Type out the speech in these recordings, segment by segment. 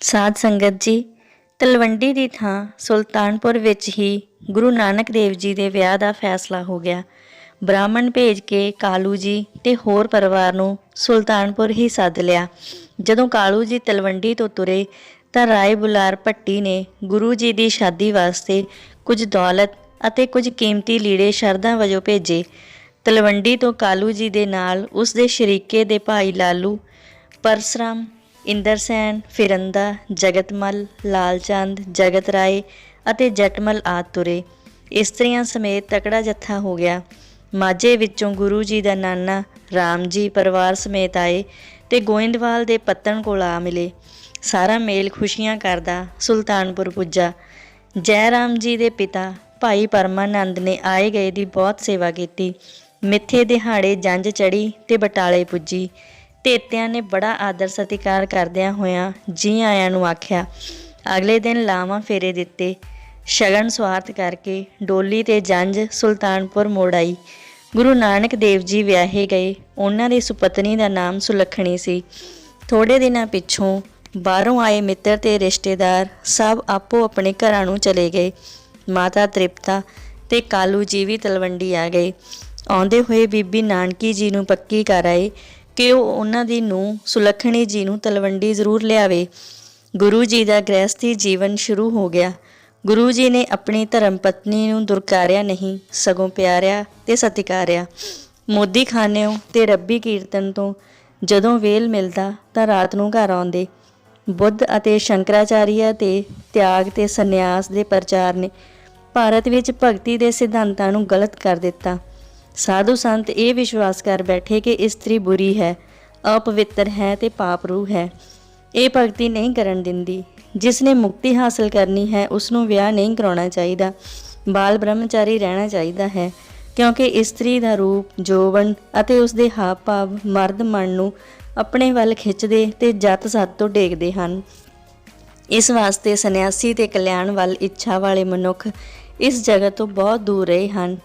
ਸਾਧ ਸੰਗਤ ਜੀ, ਤਲਵੰਡੀ ਦੀ ਥਾਂ ਸੁਲਤਾਨਪੁਰ ਵਿੱਚ ਹੀ ਗੁਰੂ ਨਾਨਕ ਦੇਵ ਜੀ ਦੇ ਵਿਆਹ ਦਾ ਫੈਸਲਾ ਹੋ ਗਿਆ। ਬ੍ਰਾਹਮਣ ਭੇਜ ਕੇ ਕਾਲੂ ਜੀ ਤੇ ਹੋਰ ਪਰਿਵਾਰ ਨੂੰ ਸੁਲਤਾਨਪੁਰ ਹੀ ਸੱਦ ਲਿਆ। ਜਦੋਂ ਕਾਲੂ ਜੀ ਤਲਵੰਡੀ ਤੋਂ ਤੁਰੇ, ਤਾਂ ਰਾਏ ਬੁਲਾਰ ਭੱਟੀ ਨੇ ਗੁਰੂ ਜੀ ਦੀ ਸ਼ਾਦੀ ਵਾਸਤੇ ਕੁਝ ਦੌਲਤ ਅਤੇ ਕੁਝ ਕੀਮਤੀ ਲੀੜੇ ਸ਼ਰਧਾ ਵਜੋਂ ਭੇਜੇ। ਤਲਵੰਡੀ ਤੋਂ ਕਾਲੂ ਜੀ ਦੇ ਨਾਲ ਉਸ ਦੇ ਸ਼ਰੀਕੇ ਦੇ ਭਾਈ ਲਾਲੂ, ਪਰਸਰਾਮ ਇੰਦਰਸੈਨ ਫਿਰੰਦਾ, ਜਗਤਮਲ, ਲਾਲਚੰਦ, ਜਗਤ ਰਾਏ ਅਤੇ ਜਟਮਲ ਆਦਿ ਤੁਰੇ। ਇਸਤਰੀਆਂ ਸਮੇਤ ਤਕੜਾ ਜੱਥਾ ਹੋ ਗਿਆ। ਮਾਝੇ ਵਿੱਚੋਂ ਗੁਰੂ ਜੀ ਦਾ ਨਾਨਾ, ਰਾਮ ਜੀ ਪਰਿਵਾਰ ਸਮੇਤ ਆਏ ਤੇ ਗੋਇੰਦਵਾਲ ਦੇ ਪੱਤਣ ਕੋਲ ਆ ਮਿਲੇ। ਸਾਰਾ ਮੇਲ ਖੁਸ਼ੀਆਂ ਕਰਦਾ ਸੁਲਤਾਨਪੁਰ ਪੁੱਜਾ। ਜੈ ਰਾਮ ਜੀ ਦੇ ਪਿਤਾ ਭਾਈ ਪਰਮਾਨੰਦ ਨੇ ਆਏ ਗਏ ਦੀ ਬਹੁਤ ਸੇਵਾ ਕੀਤੀ। ਮਿੱਥੇ ਦਿਹਾੜੇ ਜੰਜ ਚੜੀ ਤੇ ਬਟਾਲੇ ਪੁੱਜੀ। ਤੇਤਿਆਂ ਨੇ ਬੜਾ ਆਦਰ ਸਤਿਕਾਰ ਕਰਦਿਆਂ ਹੋਇਆਂ ਜੀ ਆਇਆਂ ਨੂੰ ਆਖਿਆ, ਅਗਲੇ ਦਿਨ ਲਾਵਾਂ ਫੇਰੇ ਦਿੱਤੇ। ਸ਼ਗਨ ਸਵਾਰਥ ਕਰਕੇ ਡੋਲੀ ਤੇ ਜੰਜ ਸੁਲਤਾਨਪੁਰ ਮੋੜ ਆਈ। ਗੁਰੂ ਨਾਨਕ ਦੇਵ ਜੀ ਵਿਆਹੇ ਗਏ। ਉਹਨਾਂ ਦੀ ਸੁਪਤਨੀ ਦਾ ਨਾਮ ਸੁਲੱਖਣੀ ਸੀ। ਥੋੜੇ ਦਿਨਾਂ ਪਿੱਛੋਂ ਬਾਹਰੋਂ ਆਏ ਮਿੱਤਰ ਤੇ ਰਿਸ਼ਤੇਦਾਰ ਸਭ ਆਪੋ ਆਪਣੇ ਘਰਾਂ ਨੂੰ ਚਲੇ ਗਏ। ਮਾਤਾ ਤ੍ਰਿਪਤਾ ਤੇ ਕਾਲੂ ਜੀ ਵੀ ਤਲਵੰਡੀ ਆ ਗਏ। ਆਉਂਦੇ ਹੋਏ ਬੀਬੀ ਨਾਨਕੀ ਜੀ ਨੂੰ ਪੱਕੀ ਕਰ ਆਏ। ਕਿ ਉਹ ਉਹਨਾਂ ਦੀ ਨੂੰ ਸੁਲੱਖਣੀ ਜੀ ਨੂੰ ਤਲਵੰਡੀ ਜ਼ਰੂਰ ਲਿਆਵੇ। ਗੁਰੂ ਜੀ ਦਾ ਗ੍ਰਹਿਸਥੀ ਜੀਵਨ ਸ਼ੁਰੂ ਹੋ ਗਿਆ। ਗੁਰੂ ਜੀ ਨੇ ਆਪਣੀ ਧਰਮ ਪਤਨੀ ਨੂੰ ਦੁਰਕਾਰਿਆ ਨਹੀਂ, ਸਗੋਂ ਪਿਆਰਿਆ ਤੇ ਸਤਿਕਾਰਿਆ। ਮੋਦੀ ਖਾਨਿਓ ਤੇ ਰੱਬੀ ਕੀਰਤਨ ਤੋਂ ਜਦੋਂ ਵੇਲ ਮਿਲਦਾ ਤਾਂ ਰਾਤ ਨੂੰ ਘਰ ਆਉਂਦੇ। ਬੁੱਧ ਅਤੇ ਸ਼ੰਕਰਾਚਾਰੀਆ ਤੇ ਤਿਆਗ ਤੇ ਸੰਨਿਆਸ ਦੇ ਪ੍ਰਚਾਰ ਨੇ ਭਾਰਤ ਵਿੱਚ ਭਗਤੀ ਦੇ ਸਿਧਾਂਤਾਂ ਨੂੰ ਗਲਤ ਕਰ ਦਿੱਤਾ। ਸਾਧੂ ਸੰਤ ਇਹ ਵਿਸ਼ਵਾਸ ਕਰ ਬੈਠੇ ਕਿ ਇਸਤਰੀ ਬੁਰੀ ਹੈ, ਅਪਵਿੱਤਰ ਹੈ ਤੇ ਪਾਪ ਰੂਹ ਹੈ। ਇਹ ਭਗਤੀ ਨਹੀਂ ਕਰਨ ਦਿੰਦੀ। ਜਿਸ ਨੇ ਮੁਕਤੀ ਹਾਸਲ ਕਰਨੀ ਹੈ, ਉਸ ਨੂੰ ਵਿਆਹ ਨਹੀਂ ਕਰਾਉਣਾ ਚਾਹੀਦਾ। ਬਾਲ ਬ੍ਰਹਮਚਾਰੀ ਰਹਿਣਾ ਚਾਹੀਦਾ ਹੈ, ਕਿਉਂਕਿ ਇਸਤਰੀ ਦਾ ਰੂਪ ਜੋਬਨ ਅਤੇ ਉਸ ਦੇ ਹਾਵ ਭਾਵ ਮਰਦ ਮਨ ਨੂੰ ਆਪਣੇ ਵੱਲ ਖਿੱਚਦੇ ਤੇ ਜਤ ਸੱਤ ਤੋਂ ਡੇਗਦੇ ਹਨ। ਇਸ ਵਾਸਤੇ ਸੰਨਿਆਸੀ ਤੇ ਕਲਿਆਣ ਵੱਲ ਇੱਛਾ ਵਾਲੇ ਮਨੁੱਖ ਇਸ ਜਗਤ ਤੋਂ ਬਹੁਤ ਦੂਰ ਰਹੇ ਹਨ।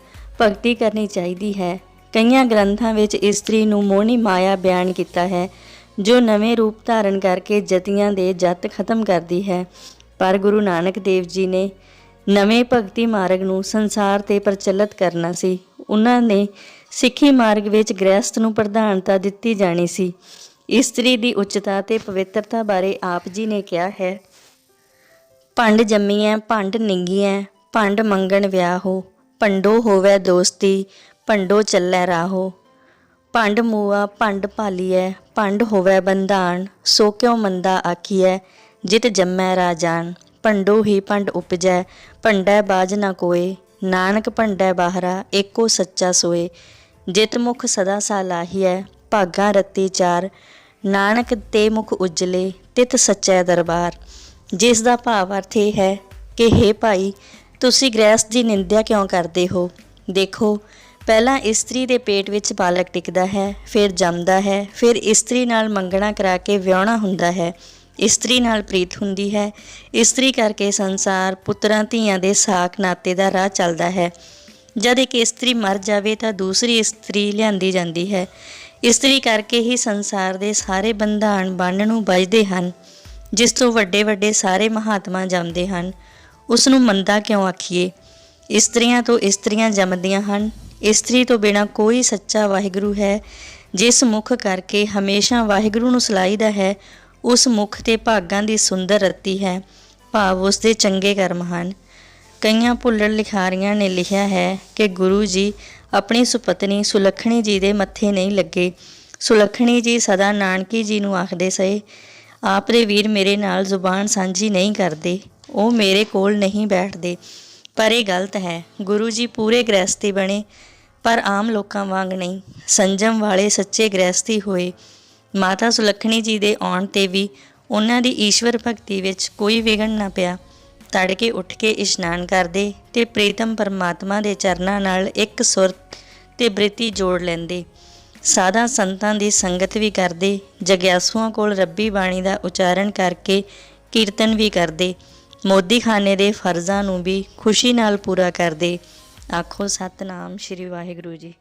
ਭਗਤੀ ਕਰਨੀ ਚਾਹੀਦੀ ਹੈ। ਕਈਆਂ ਗ੍ਰੰਥਾਂ ਵਿੱਚ ਇਸਤਰੀ ਨੂੰ ਮੋਹਣੀ ਮਾਇਆ ਬਿਆਨ ਕੀਤਾ ਹੈ, ਜੋ ਨਵੇਂ ਰੂਪ ਧਾਰਨ ਕਰਕੇ ਜਤੀਆਂ ਦੇ ਜਤ ਖਤਮ ਕਰਦੀ ਹੈ। ਪਰ ਗੁਰੂ ਨਾਨਕ ਦੇਵ ਜੀ ਨੇ ਨਵੇਂ ਭਗਤੀ ਮਾਰਗ ਨੂੰ ਸੰਸਾਰ ਤੇ ਪ੍ਰਚਲਿਤ ਕਰਨਾ ਸੀ। ਉਹਨਾਂ ਨੇ ਸਿੱਖੀ ਮਾਰਗ ਵਿੱਚ ਗ੍ਰਹਿਸਥ ਨੂੰ ਪ੍ਰਧਾਨਤਾ ਦਿੱਤੀ ਜਾਣੀ ਸੀ। ਇਸਤਰੀ ਦੀ ਉੱਚਤਾ ਤੇ ਪਵਿੱਤਰਤਾ ਬਾਰੇ ਆਪ ਜੀ ਨੇ ਕਿਹਾ ਹੈ, ਭੰਡ ਜੰਮੀ ਜੰਮੀਐ, ਭੰਡ ਨਿੰਗੀ ਨਿੰਗੀਐ, ਭੰਡ ਮੰਗਣ ਵਿਆਹ ਹੋ ਭੰਡੋ ਹੋਵੇ ਦੋਸਤੀ, ਭੰਡੋ ਚੱਲੈ ਰਾਹੋ। ਭੰਡ ਮੂਆ, ਭੰਡ ਭਾਲੀਐ, ਭੰਡ ਹੋਵੇ ਬੰਧਾਨ, ਸੋ ਕਿਉ ਮੰਦਾ ਆਖੀਐ, ਜਿਤ ਜੰਮੈ ਰਾਜਾਨ ਭੰਡੋ ਹੀ ਭੰਡ ਉਪਜੈ, ਭੰਡੈ ਬਾਜ ਨਾ ਕੋਏ, ਨਾਨਕ ਭੰਡੈ ਬਾਹਰਾ, ਏਕੋ ਸੱਚਾ ਸੋਏ। ਜਿਤ ਮੁਖ ਸਦਾ ਸਾ ਲਾਹੀਐ, ਭਾਗਾ ਰਤੀ ਚਾਰ। ਨਾਨਕ ਤੇ ਮੁਖ ਉਜਲੇ, ਤਿਤ ਸੱਚੈ ਦਰਬਾਰ। ਜਿਸ ਦਾ ਭਾਵ ਅਰਥ ਇਹ ਹੈ ਕਿ हे ਭਾਈ ਤੁਸੀਂ ਗ੍ਰਹਿਸਥ ਦੀ ਨਿੰਦਿਆ ਕਿਉਂ ਕਰਦੇ ਹੋ? ਦੇਖੋ, ਪਹਿਲਾਂ ਇਸਤਰੀ ਦੇ ਪੇਟ ਵਿੱਚ ਬਾਲਕ ਟਿਕਦਾ ਹੈ, ਫਿਰ ਜੰਮਦਾ ਹੈ, ਫਿਰ ਇਸਤਰੀ ਨਾਲ ਮੰਗਣਾ ਕਰਾ ਕੇ ਵਿਆਹਣਾ ਹੁੰਦਾ ਹੈ। ਇਸਤਰੀ ਨਾਲ ਪ੍ਰੀਤ ਹੁੰਦੀ ਹੈ। ਇਸਤਰੀ ਕਰਕੇ ਸੰਸਾਰ, ਪੁੱਤਰਾਂ, ਧੀਆਂ ਦੇ ਸਾਕ ਨਾਤੇ ਦਾ ਰਾਹ ਚੱਲਦਾ ਹੈ। ਜਦ ਇੱਕ ਇਸਤਰੀ ਮਰ ਜਾਵੇ ਤਾਂ ਦੂਸਰੀ ਇਸਤਰੀ ਲਿਆਂਦੀ ਜਾਂਦੀ ਹੈ। ਇਸਤਰੀ ਕਰਕੇ ਹੀ ਸੰਸਾਰ ਦੇ ਸਾਰੇ ਬੰਧਾਨ ਬੰਨ ਨੂੰ ਵੱਜਦੇ ਹਨ, ਜਿਸ ਤੋਂ ਵੱਡੇ ਵੱਡੇ ਸਾਰੇ ਮਹਾਤਮਾ ਜੰਮਦੇ ਹਨ। ਉਸ ਨੂੰ ਮੰਦਾ ਕਿਉਂ ਆਖੀਏ? ਇਸਤਰੀਆਂ ਤੋਂ ਇਸਤਰੀਆਂ ਜੰਮਦੀਆਂ ਹਨ। ਇਸਤਰੀ ਤੋਂ ਬਿਨਾ ਕੋਈ ਸੱਚਾ ਵਾਹਿਗੁਰੂ ਹੈ। ਜਿਸ ਮੁਖ ਕਰਕੇ ਹਮੇਸ਼ਾ ਵਾਹਿਗੁਰੂ ਨੂੰ ਸਲਾਈਦਾ ਹੈ, ਉਸ ਮੁਖ ਤੇ ਭਾਗਾਂ ਦੀ ਸੁੰਦਰ ਰਤੀ ਹੈ। ਭਾਵ ਉਸ ਦੇ ਚੰਗੇ ਕਰਮ ਹਨ। ਕਈਆਂ ਭੁੱਲੜ ਲਿਖਾਰੀਆਂ ਨੇ ਲਿਖਿਆ ਹੈ ਕਿ ਗੁਰੂ ਜੀ ਆਪਣੀ ਸੁਪਤਨੀ ਸੁਲੱਖਣੀ ਜੀ ਦੇ ਮੱਥੇ ਨਹੀਂ ਲੱਗੇ। ਸੁਲੱਖਣੀ ਜੀ ਸਦਾ ਨਾਨਕੀ ਜੀ ਨੂੰ ਆਖਦੇ ਸਏ ਆਪ ਦੇ ਵੀਰ ਮੇਰੇ ਨਾਲ ਜ਼ੁਬਾਨ ਸਾਂਝੀ ਨਹੀਂ ਕਰਦੇ। ਉਹ ਮੇਰੇ ਕੋਲ ਨਹੀਂ ਬੈਠਦੇ। ਪਰ ਇਹ ਗਲਤ ਹੈ। ਗੁਰੂ ਜੀ ਪੂਰੇ ਗ੍ਰਹਿਸਤੀ ਬਣੇ, ਪਰ ਆਮ ਲੋਕਾਂ ਵਾਂਗ ਨਹੀਂ। ਸੰਜਮ ਵਾਲੇ ਸੱਚੇ ਗ੍ਰਹਿਸਤੀ ਹੋਏ। ਮਾਤਾ ਸੁਲੱਖਣੀ ਜੀ ਦੇ ਆਉਣ ਤੇ ਵੀ ਉਹਨਾਂ ਦੀ ਈਸ਼ਵਰ ਭਗਤੀ ਵਿੱਚ ਕੋਈ ਵਿਗੜ ਨਾ ਪਿਆ। ਤੜਕੇ ਉੱਠ ਕੇ ਇਸ਼ਨਾਨ ਕਰਦੇ ਤੇ ਪ੍ਰੀਤਮ ਪਰਮਾਤਮਾ ਦੇ ਚਰਨਾਂ ਨਾਲ ਇੱਕ ਸੁਰ ਤੇ ਬ੍ਰਿਤੀ ਜੋੜ ਲੈਂਦੇ। ਸਾਦਾ ਸੰਤਾਂ ਦੀ ਸੰਗਤ ਵੀ ਕਰਦੇ। ਜਗਿਆਸੂਆਂ ਕੋਲ ਰੱਬੀ ਬਾਣੀ ਦਾ ਉਚਾਰਨ ਕਰਕੇ ਕੀਰਤਨ ਵੀ ਕਰਦੇ। ਮੋਦੀਖਾਨੇ ਦੇ ਫਰਜ਼ਾਂ ਨੂੰ ਵੀ ਖੁਸ਼ੀ ਨਾਲ ਪੂਰਾ ਕਰਦੇ। ਆਖੋ ਸਤਨਾਮ ਸ੍ਰੀ ਵਾਹਿਗੁਰੂ ਜੀ।